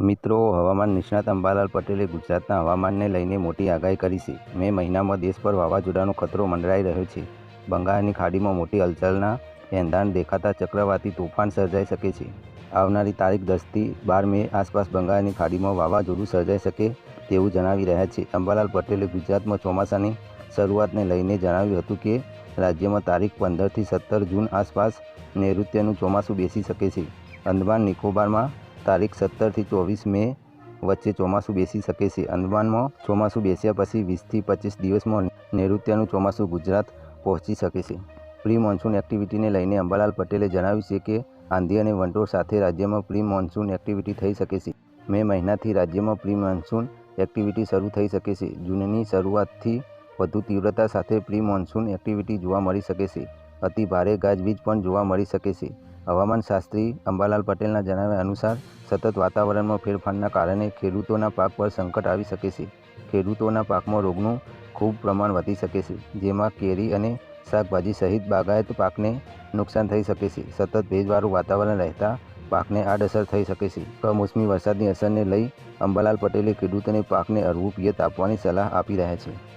મિત્રો, હવામાન નિષ્ણાત અંબાલાલ પટેલે ગુજરાતના હવામાનને લઈને મોટી આગાહી કરી છે. મે મહિનામાં દેશ પર વાવાઝોડાનો ખતરો મંડરાઈ રહ્યો છે. બંગાળની ખાડીમાં મોટી હલચલના એંધાણ દેખાતા ચક્રવાતી તોફાન સર્જાઈ શકે છે. આવનારી તારીખ દસથી બાર મે આસપાસ બંગાળની ખાડીમાં વાવાઝોડું સર્જાઈ શકે તેવું જણાવી રહ્યા છે. અંબાલાલ પટેલે ગુજરાતમાં ચોમાસાની શરૂઆતને લઈને જણાવ્યું હતું કે, રાજ્યમાં તારીખ પંદરથી સત્તર જૂન આસપાસ નૈઋત્યનું ચોમાસું બેસી શકે છે. અંદમાન નિકોબારમાં તારીખ સત્તરથી ચોવીસ મે વચ્ચે ચોમાસું બેસી શકે છે. અંદમાનમાં ચોમાસું બેસ્યા પછી વીસથી પચીસ દિવસમાં નૈઋત્યનું ચોમાસું ગુજરાત પહોંચી શકે છે. પ્રી મોન્સૂન એક્ટિવિટીને લઈને અંબાલાલ પટેલે જણાવ્યું છે કે, આંધી અને વંટોળ સાથે રાજ્યમાં પ્રી મોન્સૂન એક્ટિવિટી થઈ શકે છે. મે મહિનાથી રાજ્યમાં પ્રી મોન્સૂન એક્ટિવિટી શરૂ થઈ શકે છે. જૂનની શરૂઆતથી વધુ તીવ્રતા સાથે પ્રી મોન્સૂન એક્ટિવિટી જોવા મળી શકે છે. અતિ ભારે ગાજવીજ પણ જોવા મળી શકે છે. હવામાન શાસ્ત્રી અંબાલાલ પટેલના જણાવ્યા અનુસાર, સતત વાતાવરણમાં ફેરફારના કારણે ખેડૂતોના પાક પર સંકટ આવી શકે છે. ખેડૂતોના પાકમાં રોગનું ખૂબ પ્રમાણ વધી શકે છે, જેમાં કેરી અને શાકભાજી સહિત બાગાયત પાકને નુકસાન થઈ શકે છે. સતત ભેજવાળું વાતાવરણ રહેતા પાકને આડઅસર થઈ શકે છે. કમોસમી વરસાદની અસરને લઈ અંબાલાલ પટેલે ખેડૂતોને પાકને અરવું પિયત આપવાની સલાહ આપી રહ્યા છે.